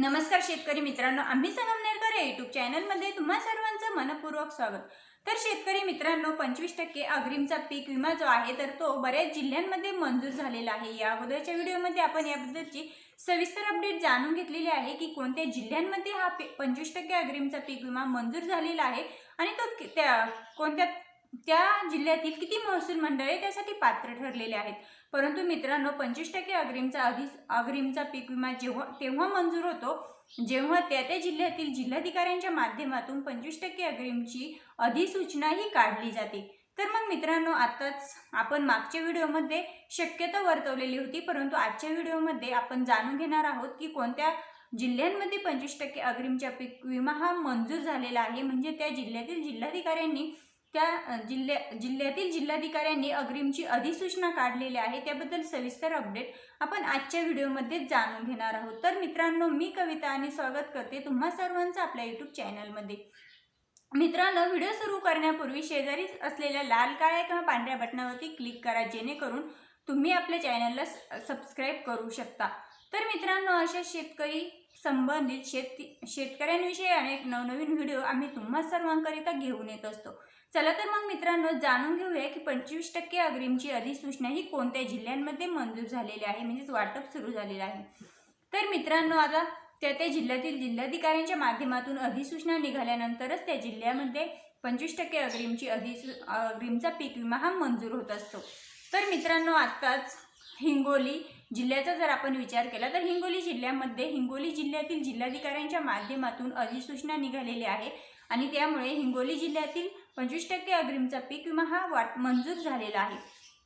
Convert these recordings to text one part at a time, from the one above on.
नमस्कार शेतकरी मित्रांनो आम्ही संगमनेरकर या युट्यूब चॅनलमध्ये तुम्हा सर्वांचं मनपूर्वक स्वागत. तर शेतकरी मित्रांनो पंचवीस टक्के अग्रिमचा पीक विमा जो आहे तर तो बऱ्याच जिल्ह्यांमध्ये मंजूर झालेला आहे. या अगोदरच्या व्हिडिओमध्ये आपण याबद्दलची सविस्तर अपडेट जाणून घेतलेली आहे की कोणत्या जिल्ह्यांमध्ये हा पंचवीस टक्के अग्रिमचा पीक विमा मंजूर झालेला आहे आणि तो त्या कोणत्या त्या जिल्ह्यातील किती महसूल मंडळे त्यासाठी पात्र ठरलेले आहेत? परंतु मित्रांनो पंचवीस टक्के अग्रिमचा आधी अग्रिमचा पीक विमा जेव्हा तेव्हा मंजूर होतो जेव्हा त्या त्या जिल्ह्यातील जिल्हाधिकाऱ्यांच्या माध्यमातून पंचवीस टक्के अग्रिमची अधिसूचनाही काढली जाते. तर मग मित्रांनो आताच आपण मागच्या व्हिडिओमध्ये शक्यता वर्तवलेली होती परंतु आजच्या व्हिडिओमध्ये आपण जाणून घेणार आहोत की कोणत्या जिल्ह्यांमध्ये पंचवीस टक्के अग्रिमच्या पीक विमा हा मंजूर झालेला आहे. म्हणजे त्या जिल्ह्यातील जिल्हाधिकाऱ्यांनी त्या जिल्ह्या जिल्ह्यातील जिल्हाधिकाऱ्यांनी अग्रिमची अधिसूचना काढलेली आहे त्याबद्दल सविस्तर अपडेट आपण आजच्या व्हिडिओमध्ये जाणून घेणार आहोत. तर मित्रांनो मी कविता आणि स्वागत करते तुम्हा सर्वांचं आपल्या यूट्यूब चॅनलमध्ये मित्रांनो व्हिडिओ सुरू करण्यापूर्वी शेजारी असलेल्या लाल काळ्या किंवा पांढऱ्या बटनावरती क्लिक करा जेणेकरून तुम्ही आपल्या चॅनलला सबस्क्राईब करू शकता. तर मित्रांनो अशा शेतकरी संबंधित शेती शेतकऱ्यांविषयी अनेक नवनवीन व्हिडिओ आम्ही तुम्हा सर्वांकरिता घेऊन येत असतो. चला तर मग मित्रांनो जाणून घेऊया की पंचवीस टक्के अग्रिमची अधिसूचना ही कोणत्या जिल्ह्यांमध्ये मंजूर झालेली आहे म्हणजेच वाटप सुरू झालेलं आहे. तर मित्रांनो आता त्या त्या जिल्ह्यातील जिल्हाधिकाऱ्यांच्या माध्यमातून अधिसूचना निघाल्यानंतरच त्या जिल्ह्यामध्ये पंचवीस टक्के अग्रिमची अधिसू अग्रिमचा पीक विमा हा मंजूर होत असतो. तर मित्रांनो आत्ताच हिंगोली जिल्ह्याचा जर आपण विचार केला तर हिंगोली जिल्ह्यामध्ये हिंगोली जिल्ह्यातील जिल्हाधिकाऱ्यांच्या माध्यमातून अधिसूचना निघालेली आहे. आणि त्यामुळे हिंगोली जिल्ह्यातील पंचवीस टक्के अग्रिमचा पीक विमा हा वाट मंजूर झालेला आहे.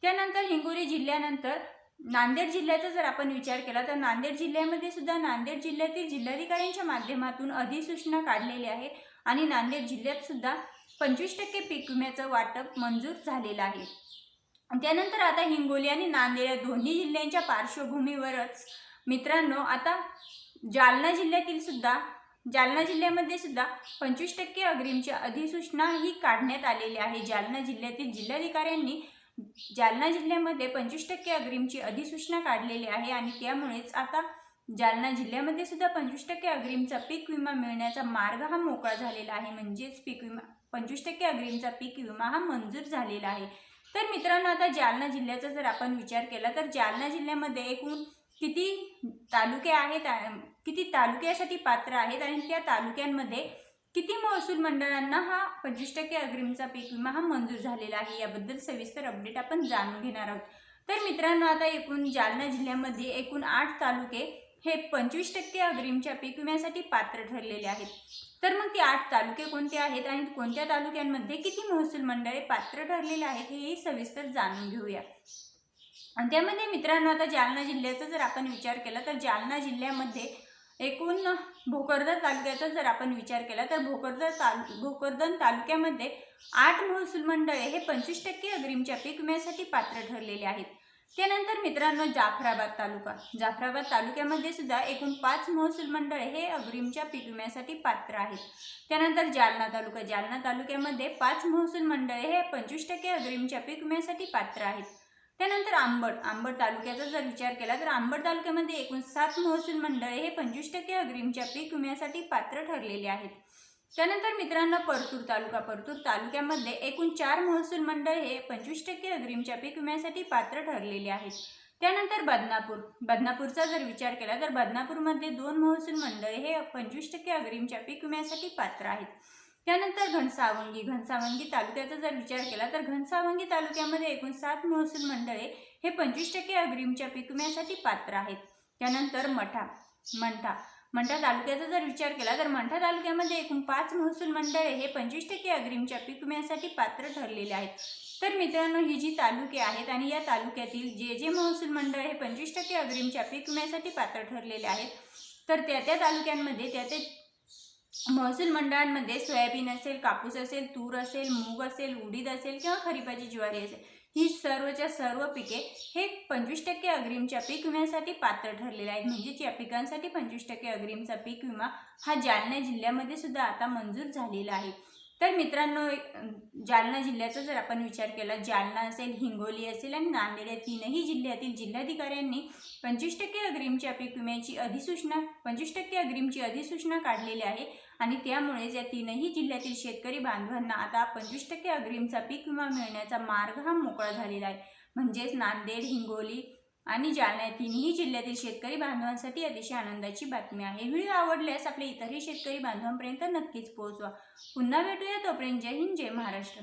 त्यानंतर हिंगोली जिल्ह्यानंतर नांदेड जिल्ह्याचा जर आपण विचार केला तर नांदेड जिल्ह्यामध्ये सुद्धा नांदेड जिल्ह्यातील जिल्हाधिकाऱ्यांच्या माध्यमातून अधिसूचना काढलेली आहे. आणि नांदेड जिल्ह्यात सुद्धा पंचवीस टक्के पीक विम्याचं वाटप मंजूर झालेलं आहे. त्यानंतर आता हिंगोली आणि नांदेड या दोन्ही जिल्ह्यांच्या पार्श्वभूमीवरच मित्रांनो आता जालना जिल्ह्यातील सुद्धा जालना जिल्ह्यामध्ये सुद्धा पंचवीस टक्के अग्रिमची अधिसूचना ही काढण्यात आलेली आहे. जालना जिल्ह्यातील जिल्हाधिकाऱ्यांनी जालना जिल्ह्यामध्ये पंचवीस टक्के अग्रिमची अधिसूचना काढलेली आहे आणि त्यामुळेच आता जालना जिल्ह्यामध्ये सुद्धा पंचवीस टक्के अग्रिमचा पीक विमा मिळण्याचा मार्ग हा मोकळा झालेला आहे. म्हणजेच पीक विमा पंचवीस टक्के अग्रिमचा पीक विमा हा मंजूर झालेला आहे. तर मित्रांनो आता जालना जिल्ह्याचा जर आपण विचार केला तर जालना जिल्ह्यामध्ये एकूण किती तालुके आहेत किती तालुक्यासाठी पात्र आहेत आणि त्या तालुक्यांमध्ये किती महसूल मंडळांना हा पंचवीस टक्के अग्रिमचा पीक विमा हा मंजूर झालेला आहे याबद्दल सविस्तर अपडेट आपण जाणून घेणार आहोत. तर मित्रांनो आता एकूण जालना जिल्ह्यामध्ये एकूण आठ तालुके हे पंचवीस टक्के अग्रिमच्या पीक विम्यासाठी पात्र ठरलेले आहेत. तर मग ते आठ तालुके कोणते आहेत आणि कोणत्या तालुक्यांमध्ये किती महसूल मंडळे पात्र ठरलेले आहेत हेही सविस्तर जाणून घेऊया. आणि त्यामध्ये मित्रांनो आता जालना जिल्ह्याचा जर आपण विचार केला तर जालना जिल्ह्यामध्ये एकूण भोकरदन तालुक्याचा जर आपण विचार केला तर भोकरदन ताल भोकरदन तालुक्यामध्ये आठ महसूल मंडळे हे पंचवीस टक्के अग्रिमच्या पीक विम्यासाठी पात्र ठरलेले आहेत. त्यानंतर मित्रांनो जाफराबाद तालुका. जाफराबाद तालुक्यामध्ये सुद्धा एकूण पाच महसूल मंडळे हे अग्रिमच्या पीक विम्यासाठी पात्र आहेत. त्यानंतर जालना तालुका. जालना तालुक्यामध्ये पाच महसूल मंडळे हे पंचवीस टक्के अग्रिमच्या पीक विम्यासाठी पात्र आहेत. त्यानंतर आंबड. आंबड तालुक्याचा जर विचार केला तर आंबड तालुक्यामध्ये एकूण सात महसूल मंडळे हे पंचवीस टक्के अग्रिमच्या पीक विम्यासाठी पात्र ठरलेले आहेत. त्यानंतर मित्रांनो परतूर तालुका परतूर तालुक्यामध्ये एकूण चार महसूल मंडळ हे पंचवीस टक्के अग्रिमच्या पीक विम्यासाठी पात्र ठरलेले आहेत. त्यानंतर बदनापूर. बदनापूरचा जर विचार केला तर बदनापूरमध्ये दोन महसूल मंडळे हे पंचवीस टक्के अग्रिमच्या पीक विम्यासाठी पात्र आहेत. त्यानंतर घनसावंगी. घनसावंगी तालुक्याचा जर विचार केला तर घनसावंगी तालुक्यामध्ये एकूण सात महसूल मंडळे हे पंचवीस टक्के अग्रिमच्या पीक विम्यासाठी पात्र आहेत. त्यानंतर मठा. मंठा. मंठा तालुक्याचा जर विचार केला तर मंठा तालुक्यामध्ये एकूण पाच महसूल मंडळे हे पंचवीस टक्के अग्रिमच्या पीक विम्यासाठी पात्र ठरलेले आहेत. तर मित्रांनो ही जी तालुके आहेत आणि या तालुक्यातील जे जे महसूल मंडळ हे पंचवीस टक्के अग्रिमच्या पीक विम्यासाठी पात्र ठरलेले आहेत तर त्या त्या तालुक्यांमध्ये त्या त्या महसूल मंडळांमध्ये सोयाबीन असेल कापूस असेल तूर असेल मूग असेल उडीद असेल किंवा खरीपाची ज्वारी असेल ही सर्वच्या सर्व पिके हे पंचवीस टक्के अग्रिमच्या पीक विम्यासाठी पात्र ठरलेले आहेत. म्हणजेच या पिकांसाठी पंचवीस टक्के अग्रिमचा पीक विमा हा जालना जिल्ह्यामध्ये सुद्धा आता मंजूर झालेला आहे. तर मित्रांनो जालना जिल्ह्याचा जर आपण विचार केला जालना असेल हिंगोली असेल आणि नांदेड या तीनही जिल्ह्यातील जिल्हाधिकाऱ्यांनी पंचवीस टक्के अग्रिमच्या पीक विम्याची अधिसूचना पंचवीस टक्के अग्रिमची अधिसूचना काढलेली आहे. आणि त्यामुळेच या तीनही जिल्ह्यातील शेतकरी बांधवांना आता पंचवीस टक्के अग्रिमचा पीक विमा मिळण्याचा मार्ग हा मोकळा झालेला आहे. म्हणजेच नांदेड हिंगोली आणि जालना या तिन्ही जिल्ह्यातील शेतकरी बांधवांसाठी अतिशय आनंदाची बातमी आहे. व्हिडिओ आवडल्यास आपल्या इतरही शेतकरी बांधवांपर्यंत नक्कीच पोहोचवा. पुन्हा भेटूया तोपर्यंत जय हिंद जय महाराष्ट्र.